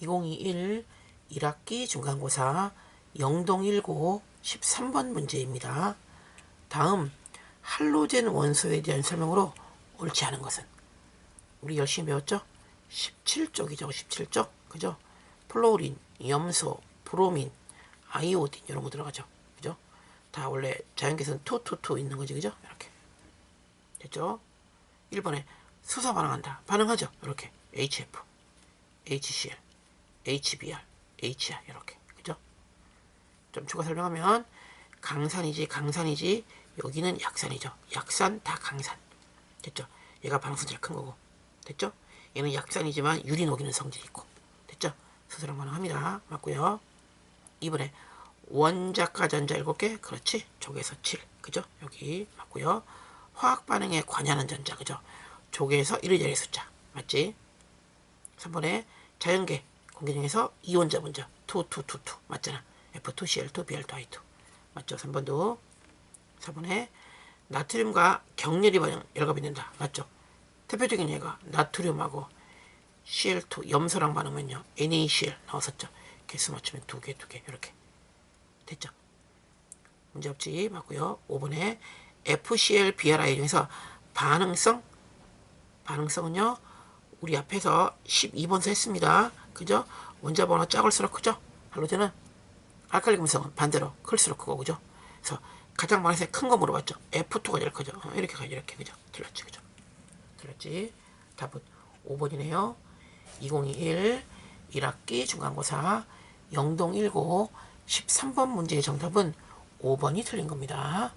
2021 1학기 중간고사 영동 19 13번 문제입니다. 다음 할로젠 원소에 대한 설명으로 옳지 않은 것은 우리 열심히 배웠죠? 17쪽이죠. 17쪽. 그죠? 플로린, 염소, 브로민, 아이오딘 이런 거 들어가죠. 그죠? 다 원래 자연계에서는 투투투 있는 거지. 그죠? 이렇게. 됐죠? 1번에 수소 반응한다. 반응하죠. 이렇게. HF, HCl, HBr, HR 이렇게. 그죠? 좀 추가 설명하면 강산이지 강산이지 여기는 약산이죠. 약산 다 강산. 됐죠? 얘가 제일 큰 거고. 됐죠? 얘는 약산이지만 유리 녹이는 성질이 있고. 됐죠? 수소랑 반응합니다. 맞고요. 이번에 원자가 전자 7개. 그렇지? 조개에서 7. 그죠? 여기 맞고요. 화학 반응에 관여하는 전자. 그죠? 조개에서 1의 자리 숫자. 맞지? 3번에 자연계 공개 중에서 이온자 분자 2, 2, 2, 2 맞잖아. F2CL2, Br2I2 맞죠? 3번도 4번에 나트륨과 격렬히 반응 열갑이 된다. 맞죠? 대표적인 예가 나트륨하고 Cl2 염소랑 반응면요 NaCl 나왔었죠. 개수 맞추면 두 개, 두 개 이렇게 됐죠? 문제 없지 맞고요. 5번에 FCl, BRI 중에서 반응성 반응성은요 우리 앞에서 12번서 했습니다. 그죠? 원자 번호 작을수록 크죠? 할로젠은 알칼리 금성은 반대로 클수록 크고 그죠? 그래서 가장 많이 큰거 물어봤죠. F2가 제일 크죠. 어, 이렇게 가죠. 이렇게 그죠? 틀렸지 그죠? 틀렸지? 답은 5번이네요. 2021 1학기 중간고사 영동 19 13번 문제의 정답은 5번이 틀린 겁니다.